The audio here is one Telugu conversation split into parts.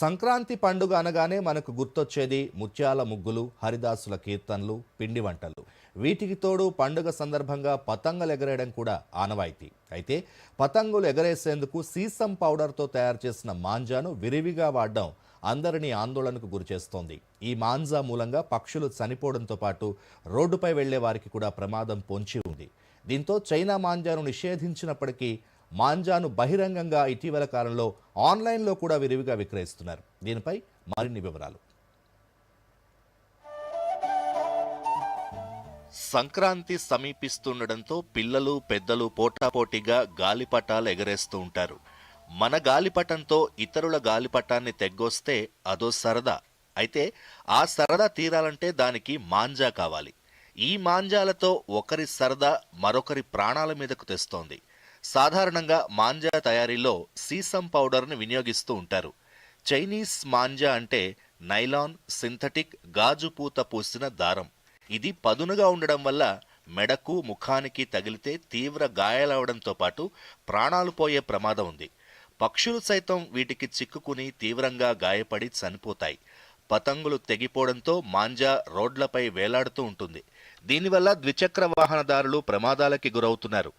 సంక్రాంతి పండుగ అనగానే మనకు గుర్తొచ్చేది ముత్యాల ముగ్గులు హరిదాసుల కీర్తనలు పిండి వంటలు. వీటికి తోడు పండుగ సందర్భంగా పతంగులు ఎగరేయడం కూడా ఆనవాయితీ. అయితే పతంగులు ఎగరేసేందుకు సీసం పౌడర్తో తయారు చేసిన మాంజాను విరివిగా వాడడం అందరినీ ఆందోళనకు గురిచేస్తోంది ఈ మాంజా మూలంగా పక్షులు చనిపోవడంతో పాటు రోడ్డుపై వెళ్ళే వారికి కూడా ప్రమాదం పొంచి ఉంది. దీంతో చైనా మాంజాను నిషేధించినప్పటికీ మాంజాను బహిరంగంగా ఇటీవల కాలంలో ఆన్లైన్లో కూడా విరివిగా విక్రయిస్తున్నారు. దీనిపై మరిన్ని వివరాలు. సంక్రాంతి సమీపిస్తుండడంతో పిల్లలు పెద్దలు పోటాపోటీగా గాలిపటాలు ఎగరేస్తూ ఉంటారు. మన గాలిపటంతో ఇతరుల గాలిపటాన్ని తెగ్గొస్తే అదో సరదా. అయితే ఆ సరదా తీరాలంటే దానికి మాంజా కావాలి. ఈ మాంజాలతో ఒకరి సరదా మరొకరి ప్రాణాల మీదకు తెస్తోంది. సాధారణంగా మాంజా తయారీలో సీసం పౌడర్ని వినియోగిస్తూ ఉంటారు. చైనీస్ మాంజా అంటే నైలాన్ సింథటిక్ గాజు పూత పూసిన దారం. ఇది పదునుగా ఉండడం వల్ల మెడకు ముఖానికి తగిలితే తీవ్ర గాయాలవడంతో పాటు ప్రాణాలు పోయే ప్రమాదం ఉంది. పక్షులు సైతం వీటికి చిక్కుకుని తీవ్రంగా గాయపడి చనిపోతాయి. పతంగులు తెగిపోవడంతో మాంజా రోడ్లపై వేలాడుతూ ఉంటుంది. దీనివల్ల ద్విచక్ర వాహనదారులు ప్రమాదాలకి గురవుతున్నారు.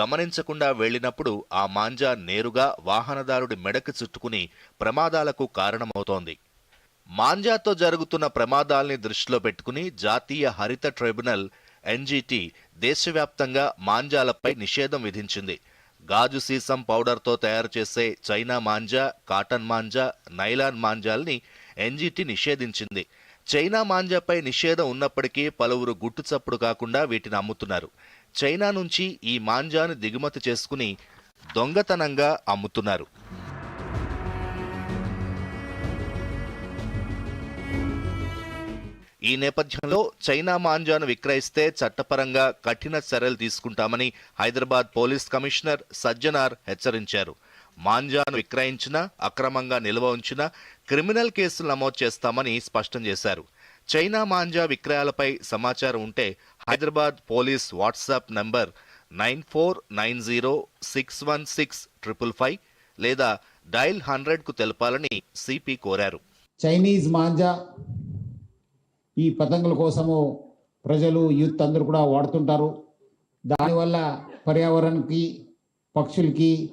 గమనించకుండా వెళ్ళినప్పుడు ఆ మాంజా నేరుగా వాహనదారుడి మెడకు చుట్టుకుని ప్రమాదాలకు కారణమవుతోంది. మాంజాతో జరుగుతున్న ప్రమాదాల్ని దృష్టిలో పెట్టుకుని జాతీయ హరిత ట్రైబ్యునల్ ఎన్జీటీ దేశవ్యాప్తంగా మాంజాలపై నిషేధం విధించింది. గాజు సీసం పౌడర్తో తయారు చేసే China manja cotton manja nylon మాంజాల్ని ఎన్జీటీ నిషేధించింది. చైనా మాంజాపై నిషేధం ఉన్నప్పటికీ పలువురు గుట్టుచప్పుడు కాకుండా వీటిని అమ్ముతున్నారు. చైనా నుంచి ఈ మాంజాను దిగుమతి చేసుకుని దొంగతనంగా అమ్ముతున్నారు. ఈ నేపథ్యంలో చైనా మాంజాను విక్రయిస్తే చట్టపరంగా కఠిన చర్యలు తీసుకుంటామని హైదరాబాద్ పోలీస్ కమిషనర్ సజ్జనార్ హెచ్చరించారు. మాంజాను విక్రయించినా అక్రమంగా నిల్వ ఉంచినా క్రిమినల్ కేసులు నమోదు చేస్తామని స్పష్టం చేశారు. చైనా మాంజా విక్రయాలపై సమాచారం ఉంటే Hyderabad police WhatsApp number nine four nine zero six one six triple five లేదా డైల్ హండ్రెడ్కు తెలపాలని సిపి కోరారు. చైనీస్ మాంజా ఈ పతంగుల కోసము ప్రజలు యూత్ అందరూ కూడా వాడుతుంటారు. దానివల్ల పర్యావరణకి పక్షులకి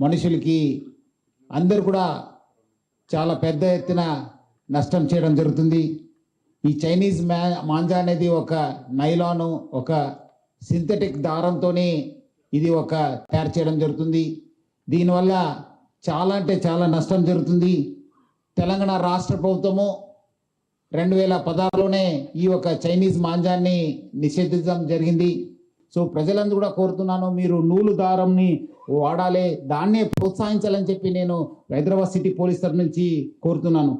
మనుషులకి అందరు కూడా చాలా పెద్ద ఎత్తున నష్టం చేయడం జరుగుతుంది. ఈ చైనీస్ మ్యా మాంజా అనేది ఒక నైలాను ఒక సింథటిక్ దారంతోనే ఇది ఒక తయారు చేయడం జరుగుతుంది. దీనివల్ల చాలా అంటే చాలా నష్టం జరుగుతుంది. తెలంగాణ రాష్ట్ర ప్రభుత్వము రెండు వేల పదహారులోనే ఈ యొక్క చైనీస్ మాంజాన్ని నిషేధించడం జరిగింది. సో ప్రజలందరూ కూడా కోరుతున్నాను మీరు నూలు దారంని వాడాలి దాన్నే ప్రోత్సహించాలని చెప్పి నేను హైదరాబాద్ సిటీ పోలీస్ తరఫు నుంచి కోరుతున్నాను.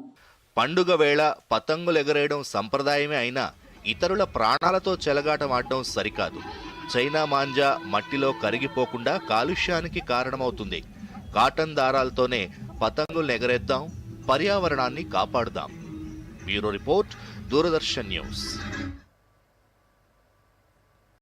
పండుగ వేళ పతంగులు ఎగరేయడం సంప్రదాయమే అయినా ఇతరుల ప్రాణాలతో చెలగాటమాడడం సరికాదు. చైనా మాంజా మట్టిలో కరిగిపోకుండా కాలుష్యానికి కారణమవుతుంది. కాటన్ దారాలతోనే పతంగులు ఎగరేద్దాం పర్యావరణాన్ని కాపాడుదాం. Bureau report Doordarshan news.